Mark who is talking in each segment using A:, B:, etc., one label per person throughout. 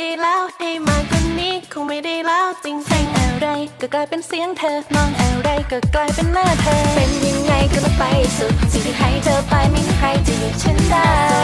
A: ได้แล้วให้มากกว่านี้คงไม่ได้แล้วจริงแต่งอะไร ก็กลายเป็นเสียงเธอมองอะไรก็กลายเป็นหน้าเธอ เป็นยังไงก็ต้อไปสุดสิ่งที่ให้เธอไปไม่มีใครจะหยุดฉันได้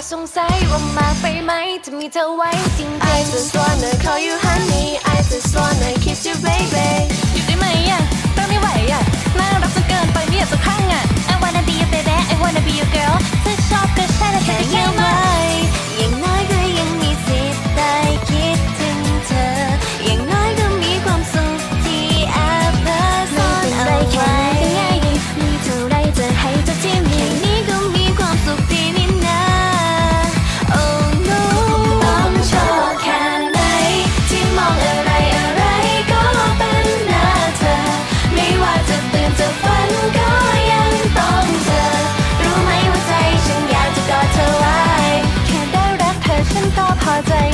A: ก็สงสัยว่ามากไปไหมจะมีเธอไว้จริง I just wanna call you honey I just wanna kiss you baby อยู่ได้ไหมอะรักไม่ไหวอะน่ารักจน 花在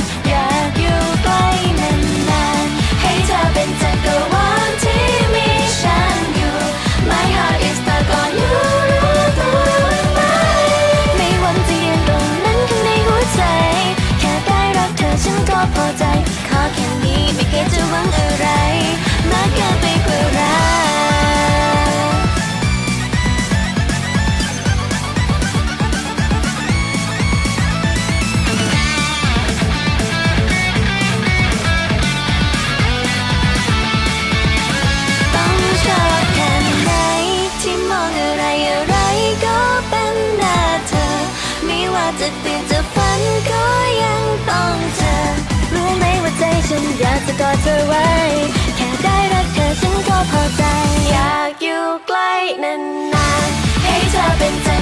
A: สะกดเธอไว้ แค่ได้รักเธอฉันก็พอใจ อยากอยู่ใกล้นานๆให้เธอเป็นใจ